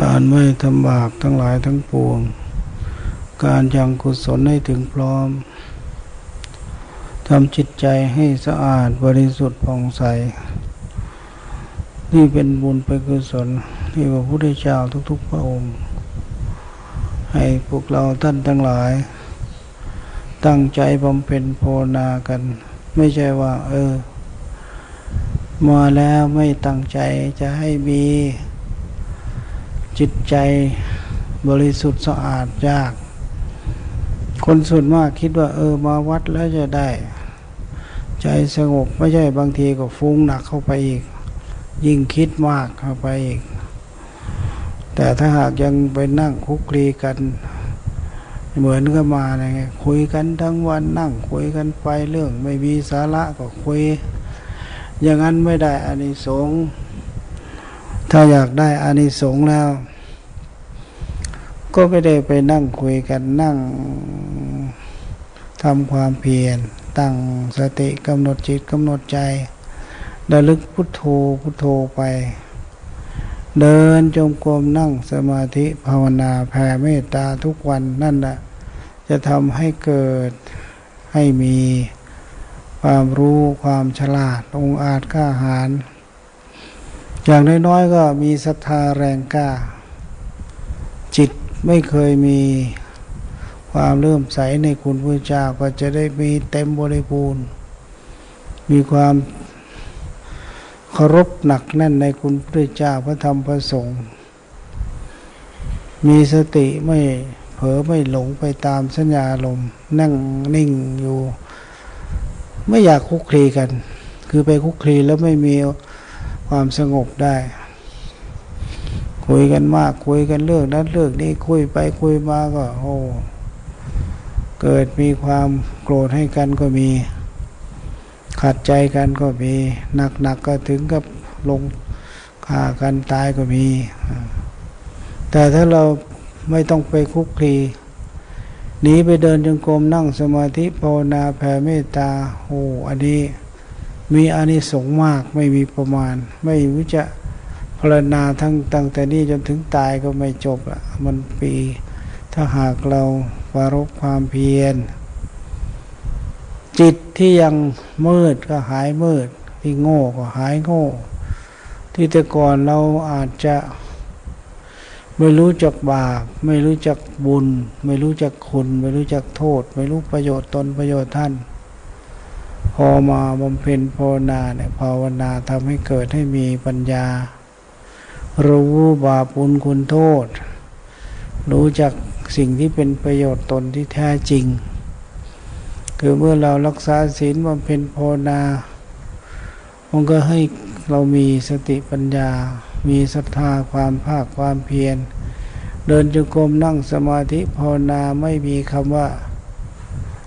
การไม่ทำบาปทั้งหลายทั้งปวง การยังกุศลให้ถึงพร้อมทำจิตใจให้สะอาดบริสุทธิ์ผ่องใส นี่เป็นบุญเป็นกุศลที่พระพุทธเจ้าทุกๆพระองค์ ให้พวกเราท่านทั้งหลาย ตั้งใจบำเพ็ญภาวนากัน ไม่ใช่ว่า เออ มาแล้วไม่ตั้งใจจะให้มี จิตใจบริสุทธิ์สะอาดยาก คนส่วนมากคิดว่า เออมาวัดแล้วจะได้ ใจสงบไม่ใช่บางทีก็ฟุ้งหนักเข้าไปอีก ยิ่งคิดมากเข้าไปอีก แต่ถ้าหากยังไปนั่งคุกคีกัน เหมือนก็มาไงคุยกันทั้งวันนั่งคุยกันไปเรื่อง ไม่มีสาระก็คุย อย่างนั้นไม่ได้อานิสงส์ถ้าอยากได้อานิสงส์แล้ว ก็ไม่ได้ไปนั่งคุยกันนั่งทำความเพียรตั้งสติกำหนดจิตกำหนดใจระลึกพุทโธพุทโธไป เดินจงกรมนั่งสมาธิภาวนาแผ่เมตตาทุกวันนั่นแหละจะทำให้เกิดให้มีความรู้ความฉลาดองอาจกล้าหาญอย่างน้อยๆก็มีศรัทธาแรงกล้า ไม่เคยมีความเลื่อมใสในคุณพระเจ้าก็จะได้มีเต็มบริบูรณ์ มีความเคารพหนักแน่นในคุณพระเจ้าพระธรรมพระสงฆ์มีสติไม่เผลอไม่หลงไปตามสัญญาลมนั่งนิ่งอยู่ ไม่อยากคุกคีกัน คือไปคุกคีแล้วไม่มีความสงบได้ คุยกันมาก คุยกันเรื่องนั้นเรื่องนี้คุยไปคุยมาก็โอ้เกิดมีความโกรธให้กันก็มี ขัดใจกันก็มีหนักๆกก็ถึงกับลงฆ่ากันตายก็มี แต่ถ้าเราไม่ต้องไปคุกคีหนีไปเดินจงกรมนั่งสมาธิภาวนาแผ่เมตตาโอ้อันนี้มีอานิสงส์มากไม่มีประมาณ ไม่วิจะ รณนาทั้งตั้งแต่นี้จนถึงตายก็ไม่จบละมันปีถ้าหากเราวารบความเพียร จิตที่ยังมืดก็หายมืด ที่โง่ก็หายโง่ ที่แต่ก่อนเราอาจจะ ไม่รู้จักบาป ไม่รู้จักบุญ ไม่รู้จักคุณ ไม่รู้จักโทษ ไม่รู้ประโยชน์ตนประโยชน์ท่านพอมาบำเพ็ญภาวนาเนี่ยภาวนาทำให้เกิดให้มีปัญญา รู้บาปุลคุณโทษ รู้จักสิ่งที่เป็นประโยชน์ตนที่แท้จริง คือเมื่อเรารักษาศีลบำเพ็ญภาวนามันก็ให้เรามีสติปัญญา มีศรัทธาความภาคความเพียร เดินจงกรมนั่งสมาธิภาวนาไม่มีคำว่า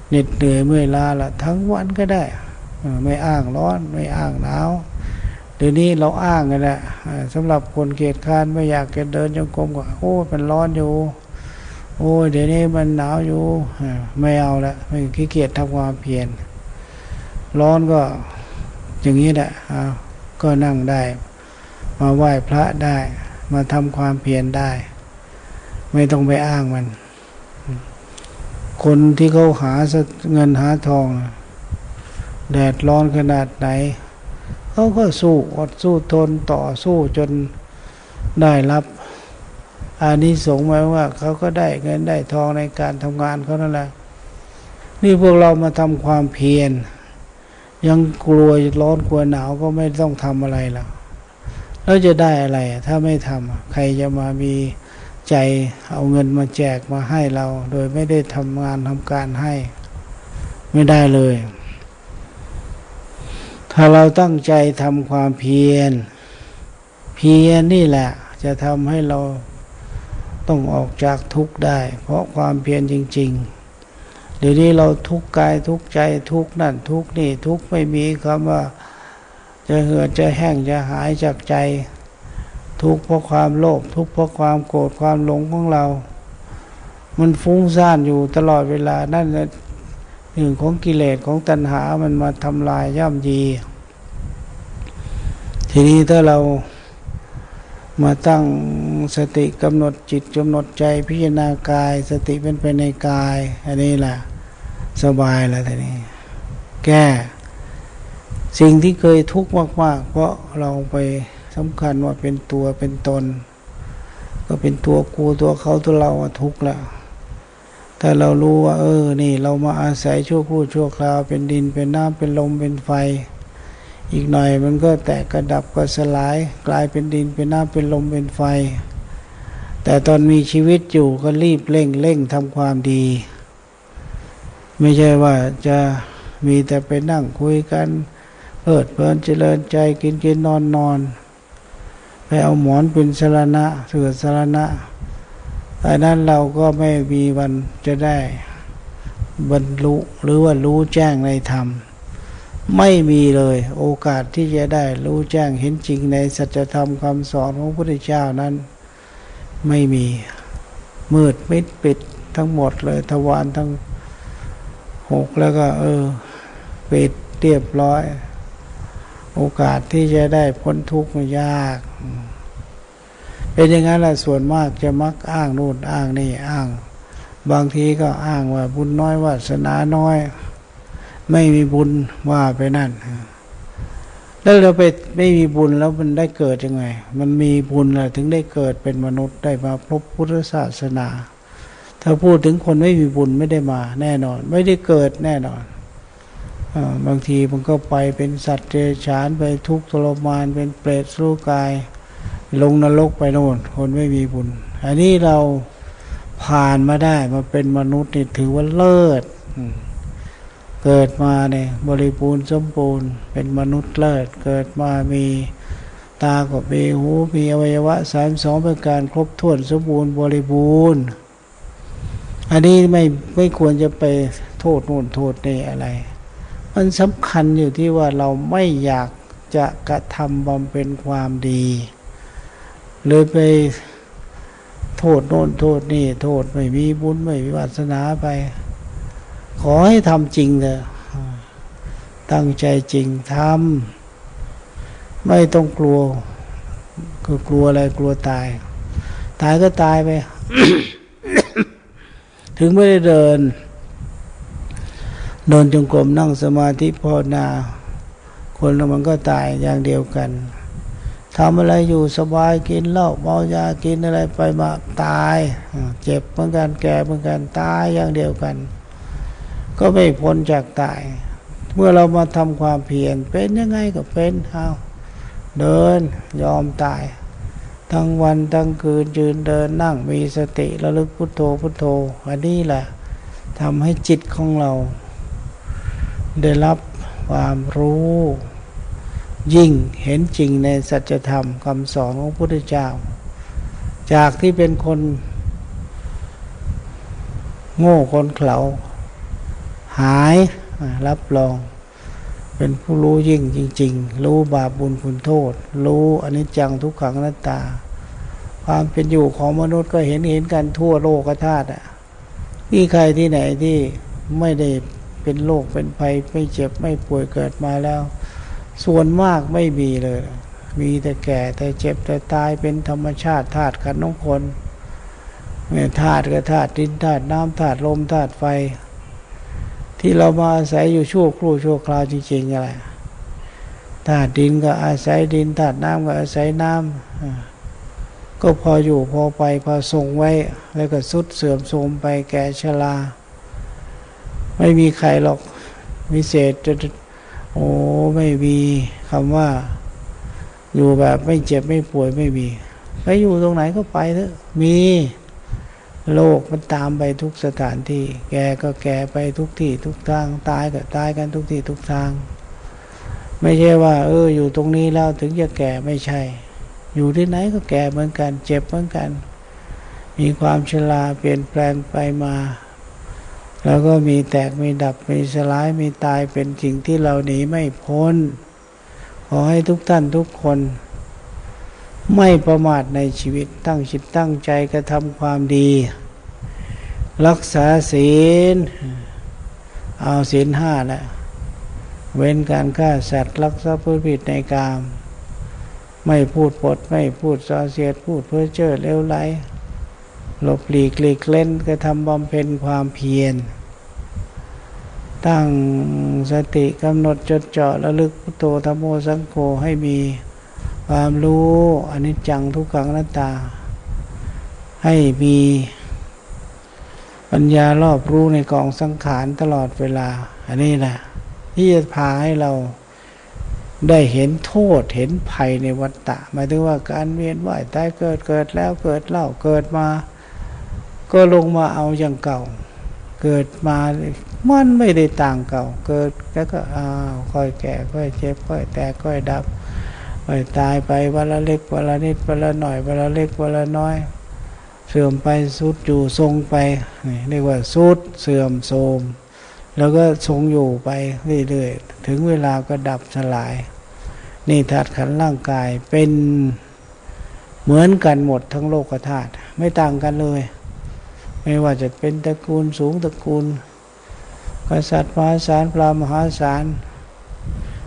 เหน็ดเหนื่อยเมื่อยล้าละทั้งวันก็ได้ ไม่อ้างร้อนไม่อ้างหนาว เดี๋ยวนี้เราอ้างกันแหละสำหรับคนเกียจคานไม่อยากเดินจงกรมก็โอ้มันร้อนอยู่ โอ้เดี๋ยวนี้มันหนาวอยู่ ไม่เอาละไม่ขี้เกียจทำความเพียรร้อนก็อย่างนี้แหละก็นั่งได้ มาไหว้พระได้ มาทำความเพียรได้ ไม่ต้องไปอ้างมัน คนที่เขาหาเงินหาทอง แดดร้อนขนาดไหน เขาก็สู้อดสู้ทนต่อสู้จนได้รับอานิสงส์หมายว่าเขาก็ได้เงินได้ทองในการทำงานเขานั่นแหละนี่พวกเรามาทำความเพียร ยังกลัวร้อนกลัวหนาวก็ไม่ต้องทำอะไรแล้วแล้วจะได้อะไร ถ้าไม่ทำใครจะมามีใจเอาเงินมาแจกมาให้เรา โดยไม่ได้ทำงานทำการให้ ไม่ได้เลย ถ้าเราตั้งใจทำความเพียร เพียรนี่แหละ จะทำให้เราต้องออกจากทุกข์ได้ เพราะความเพียรจริง ๆ เดี๋ยวนี้เราทุกข์กายทุกข์ใจทุกข์นั่นทุกข์นี่ทุกข์ไม่มีคำว่า จะเหือดจะแห้งจะหายจากใจ ทุกข์เพราะความโลภทุกข์เพราะความโกรธความหลงของเรา มันฟุ้งซ่านอยู่ตลอดเวลานั่น หนึ่งของกิเลสของตัณหามันมาทำลายย่ำยี ทีนี้ถ้าเรามาตั้งสติกำหนดจิตกำหนดใจพิจารณากาย สติเป็นไปในกาย อันนี้แหละสบายแล้วทีนี้ แก้สิ่งที่เคยทุกข์มากๆ เพราะเราไปสำคัญว่าเป็นตัวเป็นตน ก็เป็นตัวกูตัวเขาตัวเราทุกข์แล้ว ถ้าเรารู้ว่า เออ นี่ เรามาอาศัยชั่วคู่ชั่วคราวเป็นดินเป็นน้ำเป็นลมเป็นไฟ อีกหน่อยมันก็แตกกระดับก็สลาย กลายเป็นดินเป็นน้ำเป็นลมเป็นไฟ แต่ตอนมีชีวิตอยู่ก็รีบเร่งเร่งทำความดี ไม่ใช่ว่าจะมีแต่ไปนั่งคุยกันเพิดเพลินเจริญใจกินกินนอนนอนไปเอาหมอนเป็นสารณะเสือสารณะ แต่นั้นเราก็ไม่มีวันจะได้บรรลุหรือว่ารู้แจ้งในธรรม ไม่มีเลยโอกาสที่จะได้รู้แจ้งเห็นจริงในสัจธรรมคำสอนของพระพุทธเจ้านั้น ไม่มีมืดมิดปิดทั้งหมดเลยทวารทั้งหกแล้วก็ เออปิดเรียบร้อย โอกาสที่จะได้พ้นทุกข์มันยาก เป็นอย่างนั้นแหละส่วนมากจะมักอ้างนู่นอ้างนี่อ้าง บางทีก็อ้างว่าบุญน้อยวาสนาน้อย ไม่มีบุญว่าไปนั่นแล้วเราไปไม่มีบุญแล้วมันได้เกิดยังไง มันมีบุญแหละถึงได้เกิดเป็นมนุษย์ได้มาพบพุทธศาสนา ถ้าพูดถึงคนไม่มีบุญไม่ได้มาแน่นอน ไม่ได้เกิดแน่นอนอบางทีมันก็ไปเป็นสัตว์เดรัจฉานไปทุกข์ทรมานเป็นเปรตสู้กาย ลงนรกไปโน่นคนไม่มีบุญ อันนี้เราผ่านมาได้มาเป็นมนุษย์นี่ถือว่าเลิศเกิดมาเนี่ยบริบูรณ์สมบูรณ์ เป็นมนุษย์เลิศเกิดมามีตากับมีหูมีอวัยวะสามสองประการครบถ้วนสมบูรณ์บริบูรณ์ อันนี้ไม่ไม่ควรจะไปโทษโน่นโทษนี่อะไร มันสำคัญอยู่ที่ว่าเราไม่อยากจะกระทำบำเพ็ญความดี เลยไปโทษโน่นโทษนี่ โทษไม่มีบุญไม่มีวาสนาไป ขอให้ทำจริงเถอะตั้งใจจริงทำไม่ต้องกลัว คือกลัวอะไรกลัวตาย ตายก็ตายไป ถึงไม่ได้เดิน เดินจงกรมนั่งสมาธิภาวนา คนมันก็ตายอย่างเดียวกัน ทำอะไรอยู่สบายกินเหล้าเมายากินอะไรไปมาตายเจ็บเหมือนกันแก่เหมือนกันตายอย่างเดียวกัน ก็ไม่พ้นจากตาย เมื่อเรามาทำความเพียรเป็นยังไงก็เป็นเอาเดินยอมตาย ทั้งวันทั้งคืนยืนเดินนั่งมีสติระลึกพุทโธพุทโธอันนี้แหละทำให้จิตของเรา ได้รับความรู้ ยิ่งเห็นจริงในสัจธรรมคำสอนของพระพุทธเจ้า จากที่เป็นคนโง่คนเขลาหายรับรอง เป็นผู้รู้ยิ่งจริง ๆ รู้บาปบุญคุณโทษ รู้อนิจจังทุกขังนัตตา ความเป็นอยู่ของมนุษย์ก็เห็นเห็นกันทั่วโลกธาตุอะมีใครที่ไหนที่ไม่ได้เป็นโรคเป็นภัยไม่เจ็บไม่ป่วยเกิดมาแล้ว ส่วนมากไม่มีเลย มีแต่แก่แต่เจ็บแต่ตายเป็นธรรมชาติธาตุขันธ์ของคนเนี่ยธาตุก็ธาตุดินธาตุน้ำธาตุลมธาตุไฟ ที่เรามาอาศัยอยู่ชั่วครู่ชั่วคราวจริงๆอะไรธาตุดินก็อาศัยดินธาตุน้ำก็อาศัยน้ำก็พออยู่พอไปพอส่งไว้ แล้วก็สุดเสื่อมโทรมไปแก่ชราไม่มีใครหรอกมีเศษจะ โอ้ไม่มีคำว่า อยู่แบบไม่เจ็บไม่ป่วยไม่มีไปอยู่ตรงไหนก็ไปเถอะมีโลกมันตามไปทุกสถานที่ แกก็แก่ไปทุกที่ทุกทาง ตายก็ตายกันทุกที่ทุกทาง ไม่ใช่ว่า เออ อยู่ตรงนี้แล้วถึงจะแก่ไม่ใช่ อยู่ที่ไหนก็แก่เหมือนกัน เจ็บเหมือนกัน มีความชราเปลี่ยนแปลงไปมา แล้วก็มีแตกมีดับมีสลายมีตายเป็นสิ่งที่เราหนีไม่พ้น ขอให้ทุกท่านทุกคน ไม่ประมาทในชีวิตตั้งจิตตั้งใจกระทำความดี รักษาศีล เอาศีลห้านะเว้นการฆ่าสัตว์รักทรัพย์ผิดในกาม ไม่พูดปดไม่พูดสอเสียดพูดเพ้อเจ้อเลวไหล หลบหลีกหลีกเล่นกระทำบำเพ็ญความเพียร ตั้งสติกำหนดจดจ่อระลึกพุทโธธรรมโมสังโฆให้มีความรู้อนิจจังทุกขังนัตตา ให้มีปัญญารอบรู้ในกองสังขารตลอดเวลา อันนี้แหละที่จะพาให้เราได้เห็นโทษเห็นภัยในวัฏฏะหมายถึงว่าการเวียนว่ายตายเกิดเกิดแล้วเกิดเล่าเกิดมา ก็ลงมาเอาอย่างเก่า เกิดมามันไม่ได้ต่างเก่า เกิดแล้วก็อ้าวค่อยแก่ค่อยเจ็บค่อยแตกค่อยดับค่อยตายไปวันละเล็กวันละนิดวันละหน่อยวันละเล็กวันละน้อย เสื่อมไปสุดอยู่ทรงไปนี่เรียกว่าสุดเสื่อมโทรมแล้วก็ทรงอยู่ไปเรื่อยๆถึงเวลาก็ดับสลาย นี่ธาตุขันร่างกายเป็นเหมือนกันหมดทั้งโลกธาตุไม่ต่างกันเลย ไม่ว่าจะเป็นตระกูลสูงตระกูล กษัตริย์มหาศาลพระมหาศาล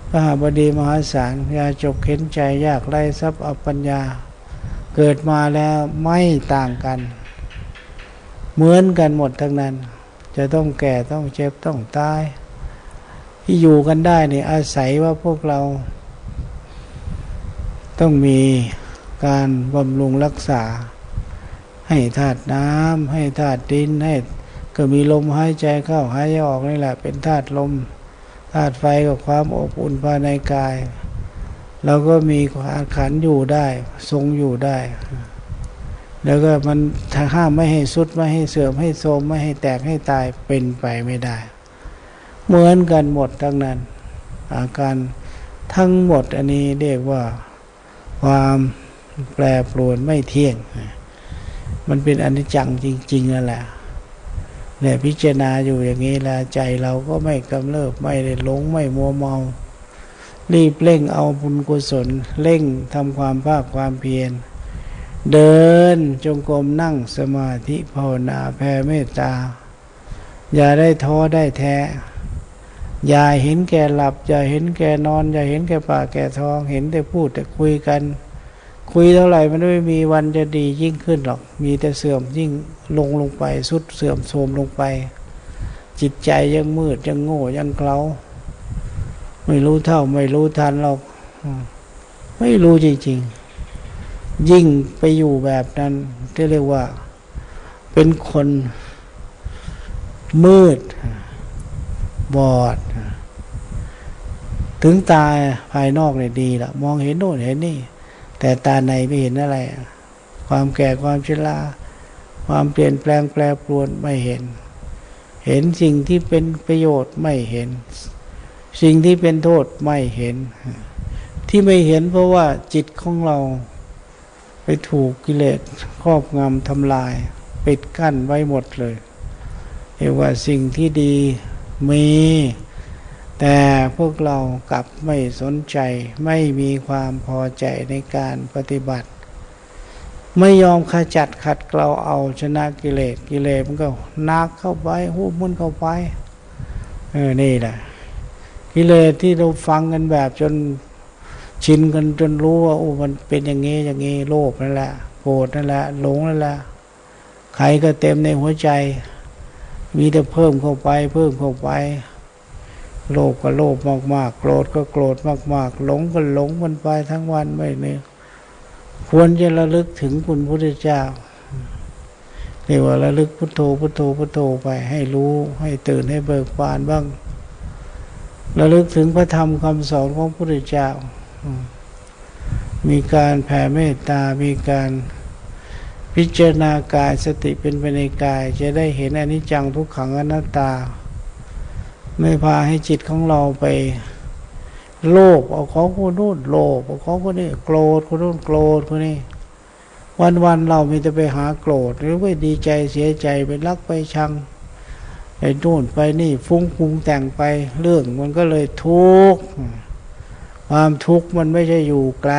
พระหบดีมหาศาลยาจกเข็นใจยากไร้ทรัพย์อปัญญา เกิดมาแล้วไม่ต่างกัน เหมือนกันหมดทั้งนั้น จะต้องแก่ต้องเจ็บต้องตาย ที่อยู่กันได้เนี่ยอาศัยว่าพวกเรา ต้องมีการบำรุงรักษา ให้ธาตุน้ำให้ธาตุดินให้ก็มีลมหายใจเข้าหายใจออกนี่แหละ เป็นธาตุลมธาตุไฟกับความอบอุ่นภายในกายเราก็มีอาขันอยู่ได้ ทรงอยู่ได้ แล้วก็มันถ้าห้ามไม่ให้สุดไม่ให้เสื่อมให้โทรมไม่ให้แตกให้ตายเป็นไปไม่ได้ เหมือนกันหมดทั้งนั้น อาการทั้งหมดอันนี้เรียกว่าความแปรปรวนไม่เที่ยง มันเป็นอนิจจังจริงๆนั่นแหละเนี่ยพิจารณาอยู่อย่างนี้ล้วใจเราก็ไม่กำเริบไม่ได้หลงไม่มัวเมา รีบเร่งเอาบุญกุศล เร่งทำความภาคความเพียร เดินจงกรมนั่งสมาธิภาวนาแผ่เมตตา อย่าได้ท้อได้แท้ อย่าเห็นแก่หลับ อย่าเห็นแก่นอน อย่าเห็นแก่ปาแก่ทอง เห็นแต่พูดแต่คุยกัน คุยเท่าไหร่มันไม่มีวันจะดียิ่งขึ้นหรอก มีแต่เสื่อมยิ่งลงลงไปสุดเสื่อมโทรมลงไป จิตใจยังมืดยังโง่ยังเกลาไม่รู้เท่าไม่รู้ทันหรอกไม่รู้จริงๆ ยิ่งไปอยู่แบบนั้นที่เรียกว่า เป็นคนมืด บอด ถึงตาภายนอกเนี่ยดีละมองเห็นโน่นเห็นนี่ แต่ตาในไม่เห็นอะไร ความแก่ความชราความเปลี่ยนแปลงแปรปรวนไม่เห็น เห็นสิ่งที่เป็นประโยชน์ไม่เห็น สิ่งที่เป็นโทษไม่เห็น ที่ไม่เห็นเพราะว่าจิตของเรา ไปถูกกิเลสครอบงำทำลาย ปิดกั้นไว้หมดเลยเรียกว่าสิ่งที่ดีมี แต่พวกเรากลับไม่สนใจไม่มีความพอใจในการปฏิบัติ ไม่ยอมขจัดขัดเกลาเอาชนะกิเลสกิเลสมันก็นักเข้าไปหูมันเข้าไปเออนี่แหละกิเลสที่เราฟังกันแบบจนชินกันจนรู้ว่าโอ้มันเป็นอย่างงี้อย่างงี้โลภนั่นแหละโกรธนั่นแหละหลงนั่นแหละใครก็เต็มในหัวใจ มีแต่เพิ่มเข้าไป เพิ่มเข้าไป โลภก็โลภมากๆ โกรธก็โกรธมากๆ หลงก็หลงมันไปทั้งวันไม่เนี่ยควรจะระลึกถึงคุณพุทธเจ้าเรียกว่าระลึกพุทโธพุทโธพุทโธไปให้รู้ให้ตื่นให้เบิกบานบ้าง ระลึกถึงพระธรรมคำสอนของพระพุทธเจ้า มีการแผ่เมตตา มีการพิจารณากายสติเป็นไปในกาย จะได้เห็นอนิจจังทุกขังอนัตตา ไม่พาให้จิตของเราไป โลภเอาของคนนู้นโลภเอาของคนนี้โกรธคนนู้นโกรธคนนี้ วันวันเรามีแต่ไปหาโกรธหรือว่าดีใจเสียใจไปรักไปชังไปนู่นไปนี่ฟุ้งฟุงแต่งไปเรื่องมันก็เลยทุกข์ความทุกข์มันไม่ใช่อยู่ไกล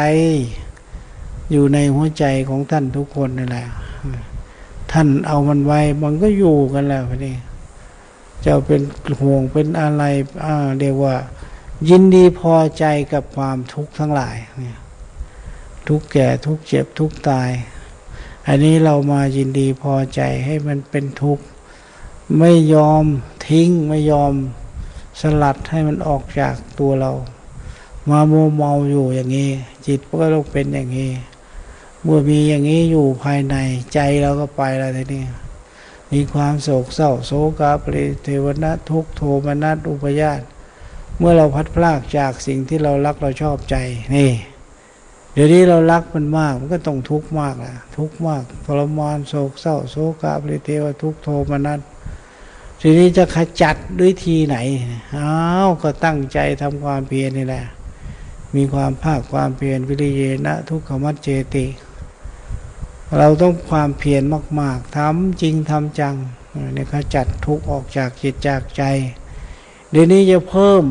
อยู่ในหัวใจของท่านทุกคนนั่นแหละ ท่านเอามันไว้มันก็อยู่กันแล้ว นี่จะเป็นห่วงเป็นอะไรเรียกว่า ยินดีพอใจกับความทุกข์ทั้งหลายเนี่ยทุกแก่ทุกเจ็บทุกตาย อันนี้เรามายินดีพอใจให้มันเป็นทุกข์ ไม่ยอมทิ้งไม่ยอมสลัดให้มันออกจากตัวเรา มาโมเมาอยู่อย่างนี้ จิตก็ต้องเป็นอย่างนี้เมื่อมีอย่างนี้อยู่ภายในใจเราก็ไปแล้วทีนี้ มีความโศกเศร้าโศกาปริเทวนาทุกโทมนัสอุปยาตเมื่อเราพัดพลากจากสิ่งที่เรารักเราชอบใจนี่เดี๋ยวนี้เรารักมันมากมันก็ต้องทุกข์มากแหละทุกข์มากทรมานโศกเศร้าโศกาปริเทวทุกโทมนัสทีนี้จะขจัดด้วยทีไหนอ้าวก็ตั้งใจทำความเพียรนี่แหละมีความภาคความเพียรวิริเยนะ ทุกขมัจเจติ เราต้องความเพียรมาก ๆทำจริงทำจังเนี่ขจัดทุกข์ออกจากจิตจากใจ เดี๋ยวนี้จะเพิ่ม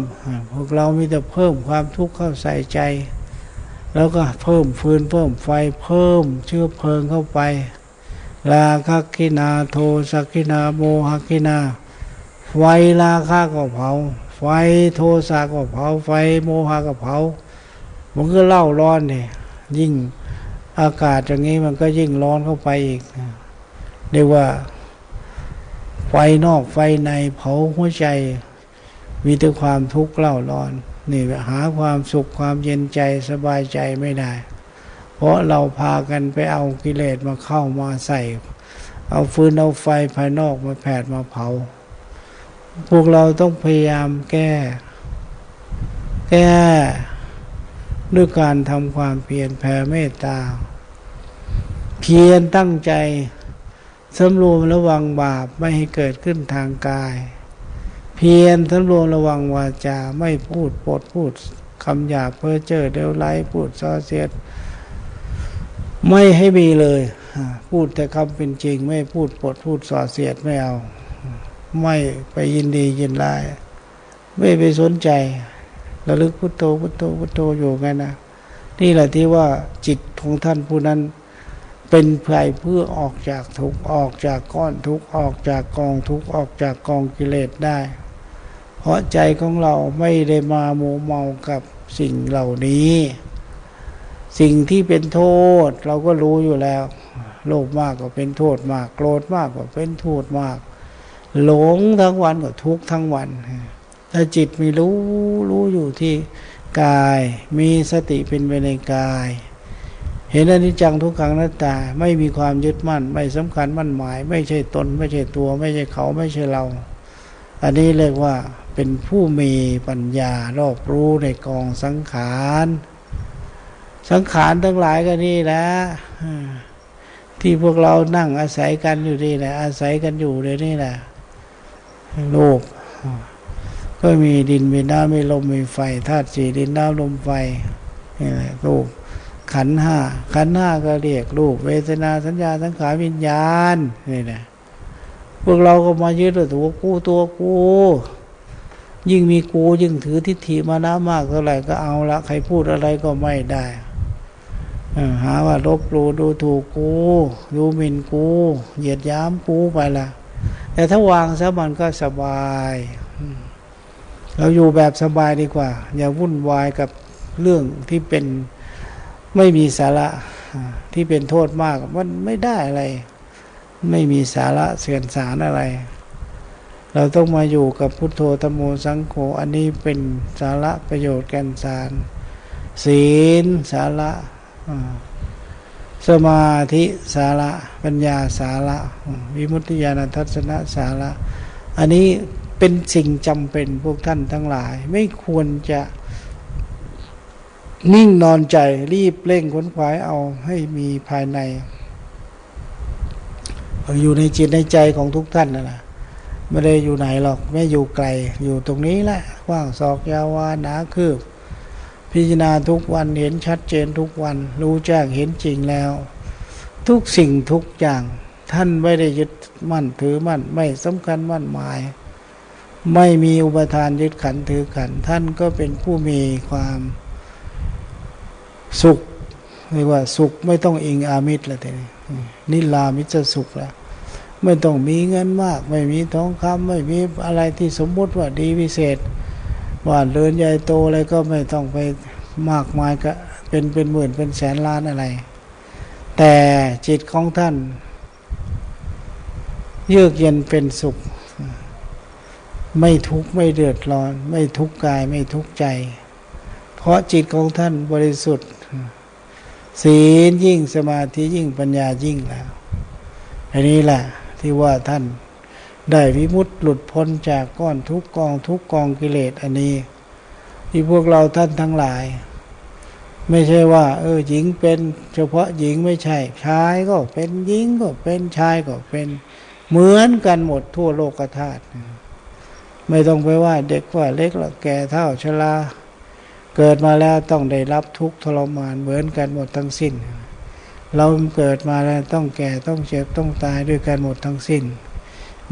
พวกเรามีแต่เพิ่มความทุกข์เข้าใส่ใจ แล้วก็เพิ่มฟืนเพิ่มไฟเพิ่มเชื้อเพลิงเข้าไปลาคกินาโทสักินาโมหกินา ไฟราคาก็เผา ไฟโทสะก็เผา ไฟโมหะก็เผา มันก็เล่าร้อนเนี่ยยิ่ง อากาศอย่างนี้มันก็ยิ่งร้อนเข้าไปอีกเรียกว่า ไฟนอกไฟในเผาหัวใจ มีแต่ความทุกข์เล่าร้อน นี่หาความสุขความเย็นใจสบายใจไม่ได้ เพราะเราพากันไปเอากิเลสมาเข้ามาใส่ เอาฟืนเอาไฟภายนอกมาแผดมาเผา พวกเราต้องพยายามแก้ แก้ด้วยการทำความเพียรแผ่เมตตา เพียรตั้งใจสำรวมระวังบาปไม่ให้เกิดขึ้นทางกาย เพียรสำรวมระวังวาจาไม่พูดปดพูดคำหยาบเพ้อเจ้อเดวไร้พูดซอเสียด ไม่ให้มีเลย พูดแต่คำเป็นจริง ไม่พูดปดพูดสอเสียดไม่เอา ไม่ไปยินดียินร้าย ไม่ไปสนใจระลึกพุทโธพุทโธพุทโธอยู่ไงนะนี่แหละที่ว่าจิตของท่านผู้นั้น เป็นไยเพื่อออกจากทุกข์ออกจากก้อนทุกข์ออกจากกองทุกข์ออกจากกองกิเลสได้ เพราะใจของเราไม่ได้มาโมเมากับสิ่งเหล่านี้ สิ่งที่เป็นโทษเราก็รู้อยู่แล้ว โลภมากก็เป็นโทษมาก โกรธมากก็เป็นโทษมาก หลงทั้งวันก็ทุกข์ทั้งวันถ้าจิตมีรู้รู้อยู่ที่กายมีสติเป็นไปในกาย เห็นอนิจจังทุกขังนัตตาไม่มีความยึดมั่น ไม่สำคัญมั่นหมาย ไม่ใช่ตน ไม่ใช่ตัว ไม่ใช่เขาไม่ใช่เรา อันนี้เรียกว่าเป็นผู้มีปัญญารอบรู้ในกองสังขาร สังขารทั้งหลายก็นี่แหละที่พวกเรานั่งอาศัยกันอยู่นี่แหละ อาศัยกันอยู่เลยนี่แหละโลก ก็มีดินมีน้ำมีลมมีไฟธาตุสี่ดินน้ำลมไฟนี่แหละรูป ขันห้าขันห้าก็เรียกรูป เวทนาสัญญาสังขารวิญญาณนี่แหละพวกเราก็มายึดตัวกูตัวกูยิ่งมีกูยิ่งถือทิฏฐิมานะมากเท่าไหร่ก็เอาละใครพูดอะไรก็ไม่ได้หาว่าลบลูดูถูกกูดูหมิ่นกู เหยียดย้ำกูไปละแต่ถ้าวางซะมันก็สบาย เราอยู่แบบสบายดีกว่า อย่าวุ่นวายกับเรื่องที่เป็น ไม่มีสาระที่เป็นโทษมาก มันไม่ได้อะไร ไม่มีสาระเสื่อมสารอะไร เราต้องมาอยู่กับพุทโธธโมสังโฆอันนี้เป็นสาระประโยชน์แก่นสาร ศีลสาระสมาธิสาระปัญญาสาระวิมุตติญาณทัศนะสาระ อันนี้เป็นสิ่งจำเป็นพวกท่านทั้งหลาย ไม่ควรจะ นิ่งนอนใจรีบเร่งขนขวายเอาให้มีภายใน อยู่ในจิตในใจของทุกท่านนะนะไม่ได้อยู่ไหนหรอกไม่อยู่ไกลอยู่ตรงนี้แหละกว้างศอกยาวาหนาคืบ พิจารณาทุกวันเห็นชัดเจนทุกวัน รู้แจ้งเห็นจริงแล้ว ทุกสิ่งทุกอย่างท่านไม่ได้ยึดมั่นถือมั่นไม่สำคัญมั่นหมาย ไม่มีอุปทานยึดขันถือขันท่านก็เป็นผู้มีความ สุขเรียกว่าสุขไม่ต้องอิงอามิตรแล้วทีนี้นิลามิจะสุขแล้วไม่ต้องมีเงินมาก ไม่มีทองคำไม่มีอะไรที่สมมุติว่าดีวิเศษว่าเดินใหญ่โตอะไรก็ไม่ต้องไปมากมายกับเป็นเป็นหมื่นเป็นแสนล้านอะไร แต่จิตของท่าน เยือกเย็นเป็นสุข ไม่ทุกข์ไม่เดือดร้อน ไม่ทุกข์กายไม่ทุกข์ใจ เพราะจิตของท่านบริสุทธิ์ ศีลยิ่งสมาธิยิ่งปัญญายิ่งแล้วอันนี้แหละที่ว่าท่านได้วิมุตติหลุดพ้นจากก้อนทุกกองทุกกองกิเลสอันนี้ ที่พวกเราท่านทั้งหลาย ไม่ใช่ว่า เออหญิงเป็นเฉพาะหญิงไม่ใช่ชายก็เป็นหญิงก็เป็นชายก็เป็นเหมือนกันหมดทั่วโลกธาตุไม่ต้องไปว่าเด็กว่าเล็กหรือแก่เท่าชรา เกิดมาแล้วต้องได้รับทุกข์ทรมานเหมือนกันหมดทั้งสิ้น เราเกิดมาแล้วต้องแก่ต้องเจ็บต้องตายด้วยกันหมดทั้งสิ้น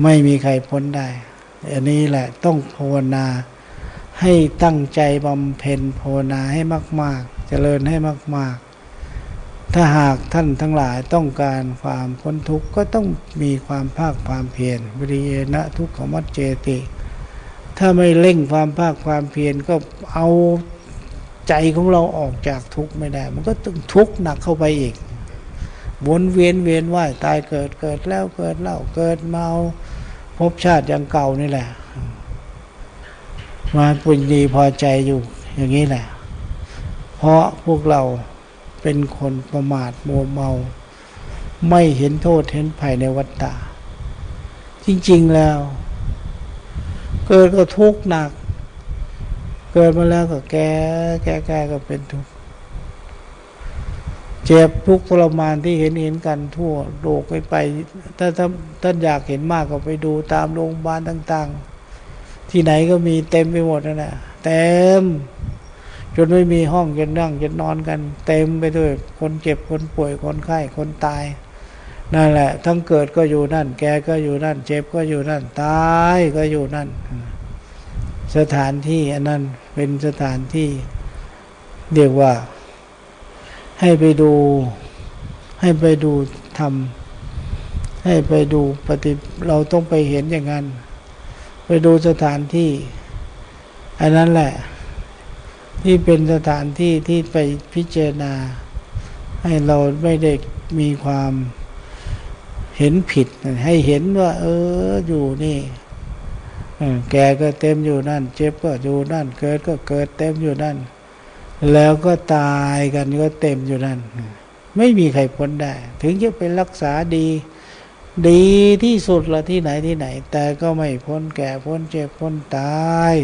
ไม่มีใครพ้นได้ อันนี้แหละต้องภาวนาให้ตั้งใจบำเพ็ญภาวนาให้มาก ๆ เจริญให้มาก ๆ ถ้าหากท่านทั้งหลายต้องการความพ้นทุกข์ก็ต้องมีความภาคความเพียรวิริยนะทุกขมัจเจติ ถ้าไม่เร่งความภาคความเพียรก็เอา ใจของเราออกจากทุกข์ไม่ได้ มันก็ต้องทุกข์หนักเข้าไปอีก วนเวียนเวียนว่ายตายเกิดเกิดแล้วเกิดเล่าเกิดเมาพบชาติอย่างเก่านี่แหละ มาปุญดีพอใจอยู่อย่างนี้แหละ เพราะพวกเราเป็นคนประมาทมัวเมา ไม่เห็นโทษเห็นภัยในวัฏฏะจริง ๆแล้ว เกิดก็ทุกข์หนัก เกิดมาแล้วก็แก่แก่แก่ก็เป็นทุกข์เจ็บทุกข์ทรมานที่เห็นเห็นกันทั่วโลกไปไป ถ้าถ้าท่านอยากเห็นมากก็ไปดูตามโรงพยาบาลต่าง ๆ ที่ไหนก็มีเต็มไปหมดนั่นแหละเต็มจนไม่มีห้องจะนั่งจะนอนกัน เต็มไปด้วย คนเจ็บคนป่วยคนไข้คนตายนั่นแหละ ทั้งเกิดก็อยู่นั่น แกก็อยู่นั่น เจ็บก็อยู่นั่น ตายก็อยู่นั่น สถานที่อันนั้นเป็นสถานที่เรียกว่า ให้ไปดู ให้ไปดูทำให้ไปดูปฏิเราต้องไปเห็นอย่างนั้น ไปดูสถานที่ อันนั้นแหละ ที่เป็นสถานที่ที่ไปพิจารณา ให้เราไม่ได้มีความเห็นผิดให้เห็นว่า เอออยู่นี่ แกก็เต็มอยู่นั่น เจ็บก็อยู่นั่น เกิดก็เกิดเต็มอยู่นั่น แล้วก็ตายกันก็เต็มอยู่นั่น ไม่มีใครพ้นได้ ถึงจะเป็นรักษาดี ดีที่สุดละที่ไหนที่ไหน แต่ก็ไม่พ้นแก่พ้นเจ็บพ้นตาย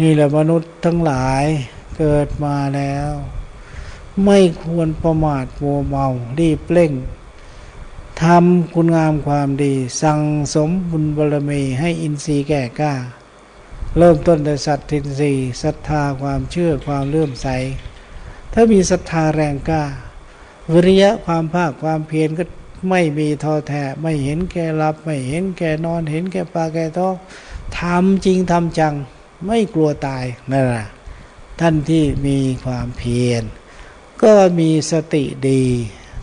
นี่แหละมนุษย์ทั้งหลายเกิดมาแล้ว ไม่ควรประมาทมัวเมารีบเร่ง ทำคุณงามความดี สั่งสมบุญบารมี ให้อินทรีย์แก่กล้า เริ่มต้นแต่สัตทินทรีย์ศรัทธาความเชื่อความเลื่อมใส ถ้ามีศรัทธาแรงกล้า วิริยะความภาคความเพียรก็ไม่มีท้อแท้ไม่เห็นแก่รับ ไม่เห็นแก่นอนเห็นแก่ปลาแก่ท้องทำจริงทำจัง ไม่กลัวตายนั่นแหละท่านที่มีความเพียรก็มีสติดี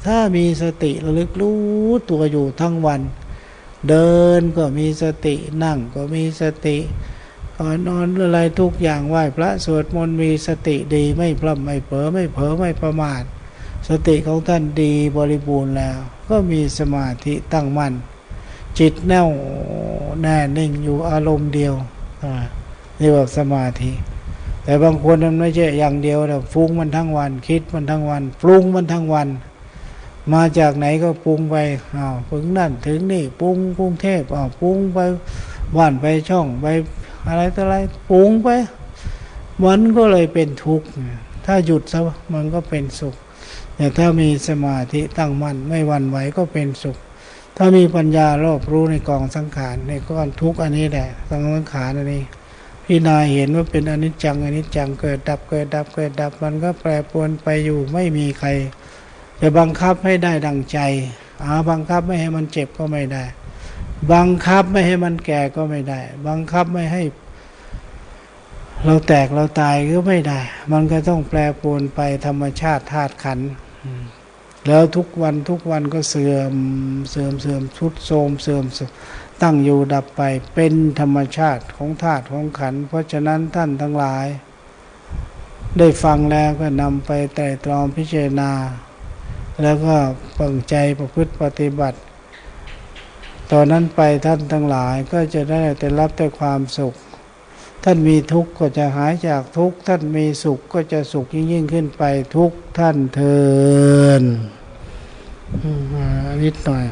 ถ้ามีสติระลึกรู้ตัวอยู่ทั้งวัน เดินก็มีสตินั่งก็มีสติก่อนอนอะไรทุกอย่างไหว้พระสวดมนต์มีสติดีไม่พล่ำไม่เผลอไม่เผลอไม่ประมาท สติของท่านดีบริบูรณ์แล้ว ก็มีสมาธิตั้งมั่นจิตแน่วแน่นิ่งอยู่อารมณ์เดียวเรียกว่าสมาธิ แต่บางคนมันไม่ใช่อย่างเดียวนะฟุ้งมันทั้งวัน คิดมันทั้งวันปรุงมันทั้งวัน มาจากไหนก็ปรุงไปอ้าวถึงนั่นถึงนี่ปรุงกรุงเทพอ้าวปรุงไปบ้านไปช่องไปอะไรต่ออะไรปรุงไปมันก็เลยเป็นทุกข์ถ้าหยุดซะมันก็เป็นสุข แต่ถ้ามีสมาธิตั้งมั่นไม่วันไหวก็เป็นสุข ถ้ามีปัญญารอบรู้ในกองสังขารในก้อนทุกข์อันนี้แหละสังขารอันนี้พี่นายเห็นว่าเป็นอนิจจังอนิจจังเกิดดับเกิดดับเกิดดับมันก็แปรปรวนไปอยู่ไม่มีใคร จะบังคับให้ได้ดังใจอาบังคับไม่ให้มันเจ็บก็ไม่ได้ บังคับไม่ให้มันแก่ก็ไม่ได้ บังคับไม่ให้ เราแตกเราตายก็ไม่ได้ มันก็ต้องแปรปรวนไปธรรมชาติธาตุขันธ์แล้วทุกวันทุกวันก็เสื่อมเสื่อมเสื่อมทุดโทมเสื่อมตั้งอยู่ดับไปเป็นธรรมชาติของธาตุของขันธ์เพราะฉะนั้นท่านทั้งหลาย ได้ฟังแล้วก็นำไปไตร่ตรองพิจารณา แล้วก็ฝังใจประพฤติปฏิบัติ ตอนนั้นไปท่านทั้งหลายก็จะได้แต่รับแต่ความสุข ท่านมีทุกข์ก็จะหายจากทุกข์ ท่านมีสุขก็จะสุขยิ่งยิ่งขึ้นไปทุกท่านเทินอืมอ่านิดหน่อย